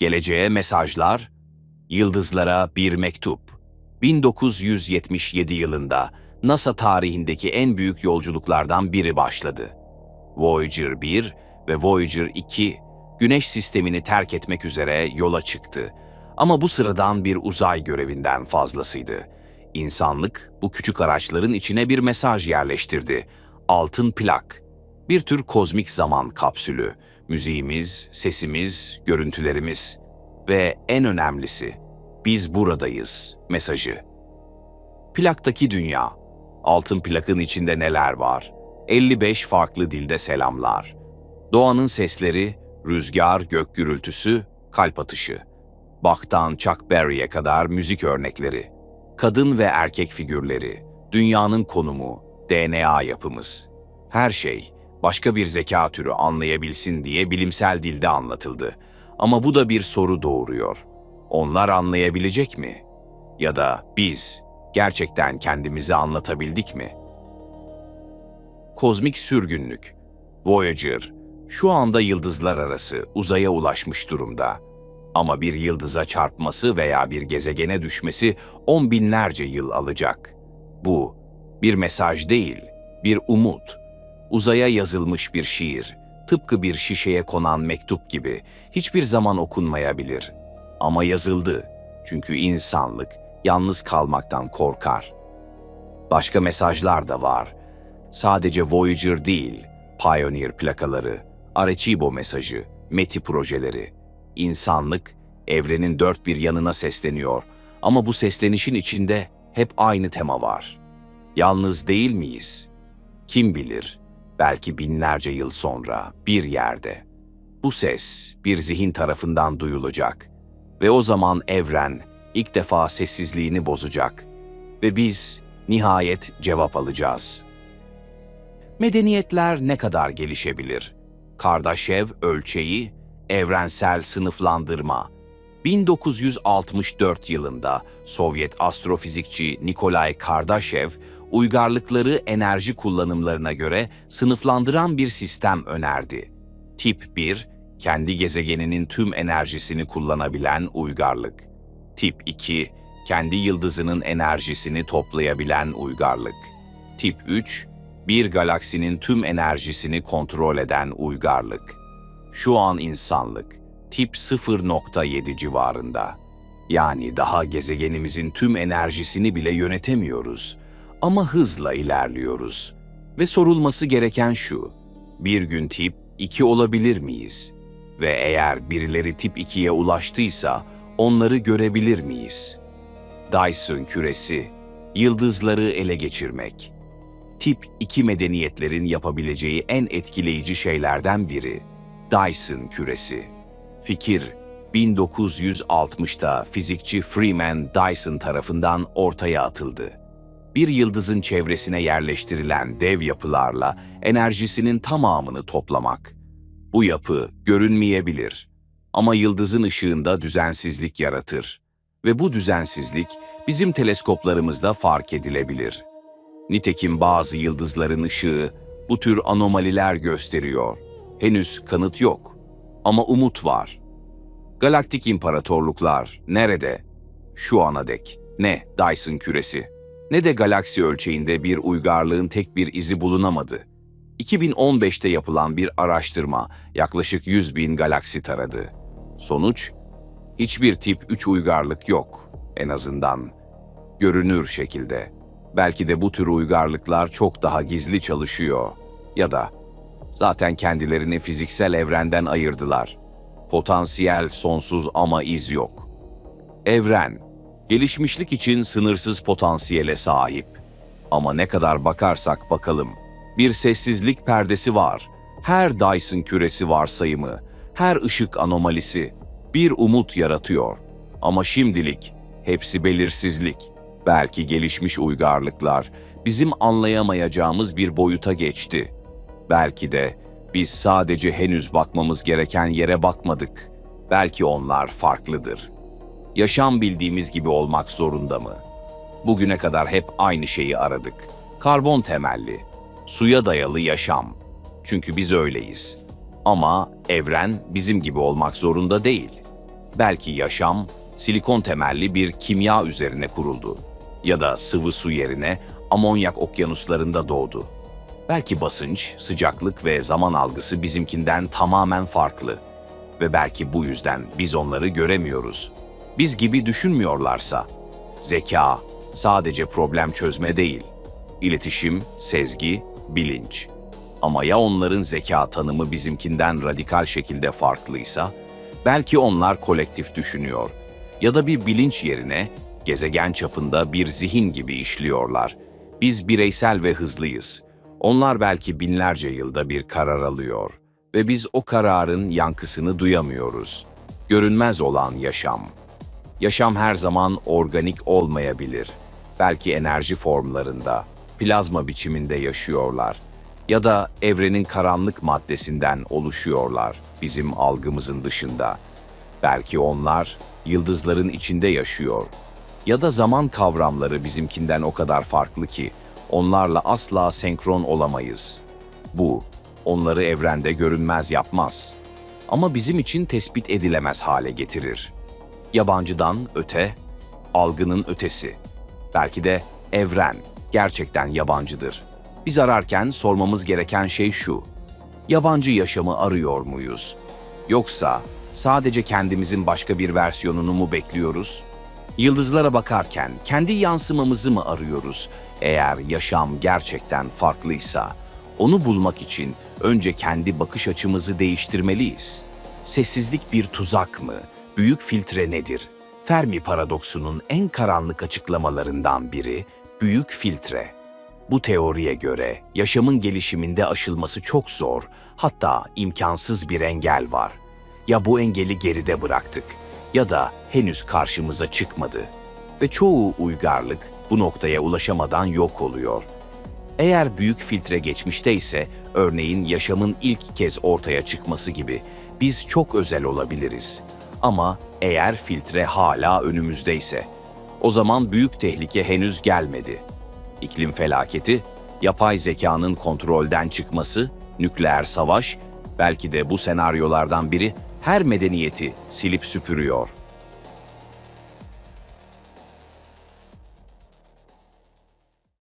Geleceğe mesajlar, yıldızlara bir mektup. 1977 yılında NASA tarihindeki en büyük yolculuklardan biri başladı. Voyager 1 ve Voyager 2 Güneş sistemini terk etmek üzere yola çıktı. Ama bu sıradan bir uzay görevinden fazlasıydı. İnsanlık bu küçük araçların içine bir mesaj yerleştirdi. Altın plak. Bir tür kozmik zaman kapsülü. Müziğimiz, sesimiz, görüntülerimiz ve en önemlisi biz buradayız mesajı. Plaktaki dünya. Altın plakın içinde neler var? 55 farklı dilde selamlar. Doğanın sesleri, rüzgar, gök gürültüsü, kalp atışı. Bach'tan Chuck Berry'e kadar müzik örnekleri. Kadın ve erkek figürleri, dünyanın konumu, DNA yapımız. Her şey başka bir zeka türü anlayabilsin diye bilimsel dilde anlatıldı. Ama bu da bir soru doğuruyor. Onlar anlayabilecek mi? Ya da biz gerçekten kendimizi anlatabildik mi? Kozmik sürgünlük. Voyager, şu anda yıldızlar arası uzaya ulaşmış durumda. Ama bir yıldıza çarpması veya bir gezegene düşmesi on binlerce yıl alacak. Bu bir mesaj değil, bir umut. Uzaya yazılmış bir şiir, tıpkı bir şişeye konan mektup gibi hiçbir zaman okunmayabilir. Ama yazıldı. Çünkü insanlık yalnız kalmaktan korkar. Başka mesajlar da var. Sadece Voyager değil, Pioneer plakaları, Arecibo mesajı, METI projeleri. İnsanlık evrenin dört bir yanına sesleniyor ama bu seslenişin içinde hep aynı tema var. Yalnız değil miyiz? Kim bilir, belki binlerce yıl sonra bir yerde. Bu ses bir zihin tarafından duyulacak ve o zaman evren ilk defa sessizliğini bozacak ve biz nihayet cevap alacağız. Medeniyetler ne kadar gelişebilir? Kardashev ölçeği, evrensel sınıflandırma. 1964 yılında Sovyet astrofizikçi Nikolay Kardashev, uygarlıkları enerji kullanımlarına göre sınıflandıran bir sistem önerdi. Tip 1, kendi gezegeninin tüm enerjisini kullanabilen uygarlık. Tip 2, kendi yıldızının enerjisini toplayabilen uygarlık. Tip 3, bir galaksinin tüm enerjisini kontrol eden uygarlık. Şu an insanlık tip 0.7 civarında. Yani daha gezegenimizin tüm enerjisini bile yönetemiyoruz ama hızla ilerliyoruz. Ve sorulması gereken şu: bir gün tip 2 olabilir miyiz? Ve eğer birileri tip 2'ye ulaştıysa onları görebilir miyiz? Dyson küresi, yıldızları ele geçirmek. Tip 2 medeniyetlerin yapabileceği en etkileyici şeylerden biri Dyson küresi. Fikir 1960'da fizikçi Freeman Dyson tarafından ortaya atıldı. Bir yıldızın çevresine yerleştirilen dev yapılarla enerjisinin tamamını toplamak. Bu yapı görünmeyebilir ama yıldızın ışığında düzensizlik yaratır ve bu düzensizlik bizim teleskoplarımızda fark edilebilir. Nitekim bazı yıldızların ışığı bu tür anomaliler gösteriyor. Henüz kanıt yok ama umut var. Galaktik imparatorluklar nerede? Şu ana dek ne Dyson küresi ne de galaksi ölçeğinde bir uygarlığın tek bir izi bulunamadı. 2015'te yapılan bir araştırma yaklaşık 100 bin galaksi taradı. Sonuç, hiçbir tip 3 uygarlık yok en azından görünür şekilde. Belki de bu tür uygarlıklar çok daha gizli çalışıyor ya da zaten kendilerini fiziksel evrenden ayırdılar. Potansiyel sonsuz ama iz yok. Evren, gelişmişlik için sınırsız potansiyele sahip. Ama ne kadar bakarsak bakalım, bir sessizlik perdesi var. Her Dyson küresi varsayımı, her ışık anomalisi bir umut yaratıyor. Ama şimdilik hepsi belirsizlik. Belki gelişmiş uygarlıklar bizim anlayamayacağımız bir boyuta geçti. Belki de biz sadece henüz bakmamız gereken yere bakmadık. Belki onlar farklıdır. Yaşam bildiğimiz gibi olmak zorunda mı? Bugüne kadar hep aynı şeyi aradık. Karbon temelli, suya dayalı yaşam. Çünkü biz öyleyiz. Ama evren bizim gibi olmak zorunda değil. Belki yaşam silikon temelli bir kimya üzerine kuruldu ya da sıvı su yerine amonyak okyanuslarında doğdu. Belki basınç, sıcaklık ve zaman algısı bizimkinden tamamen farklı ve belki bu yüzden biz onları göremiyoruz. Biz gibi düşünmüyorlarsa, zeka sadece problem çözme değil, iletişim, sezgi, bilinç. Ama ya onların zeka tanımı bizimkinden radikal şekilde farklıysa, belki onlar kolektif düşünüyor ya da bir bilinç yerine gezegen çapında bir zihin gibi işliyorlar. Biz bireysel ve hızlıyız. Onlar belki binlerce yılda bir karar alıyor ve biz o kararın yankısını duyamıyoruz. Görünmez olan yaşam. Yaşam her zaman organik olmayabilir. Belki enerji formlarında, plazma biçiminde yaşıyorlar ya da evrenin karanlık maddesinden oluşuyorlar bizim algımızın dışında. Belki onlar yıldızların içinde yaşıyor ya da zaman kavramları bizimkinden o kadar farklı ki onlarla asla senkron olamayız. Bu onları evrende görünmez yapmaz ama bizim için tespit edilemez hale getirir. Yabancıdan öte, algının ötesi. Belki de evren gerçekten yabancıdır. Biz ararken sormamız gereken şey şu. Yabancı yaşamı arıyor muyuz? Yoksa sadece kendimizin başka bir versiyonunu mu bekliyoruz? Yıldızlara bakarken kendi yansımamızı mı arıyoruz? Eğer yaşam gerçekten farklıysa, onu bulmak için önce kendi bakış açımızı değiştirmeliyiz. Sessizlik bir tuzak mı? Büyük filtre nedir? Fermi paradoksunun en karanlık açıklamalarından biri büyük filtre. Bu teoriye göre yaşamın gelişiminde aşılması çok zor, hatta imkansız bir engel var. Ya bu engeli geride bıraktık ya da henüz karşımıza çıkmadı. Ve çoğu uygarlık bu noktaya ulaşamadan yok oluyor. Eğer büyük filtre geçmişte ise, örneğin yaşamın ilk kez ortaya çıkması gibi, biz çok özel olabiliriz. Ama eğer filtre hala önümüzdeyse, o zaman büyük tehlike henüz gelmedi. İklim felaketi, yapay zekanın kontrolden çıkması, nükleer savaş, belki de bu senaryolardan biri her medeniyeti silip süpürüyor.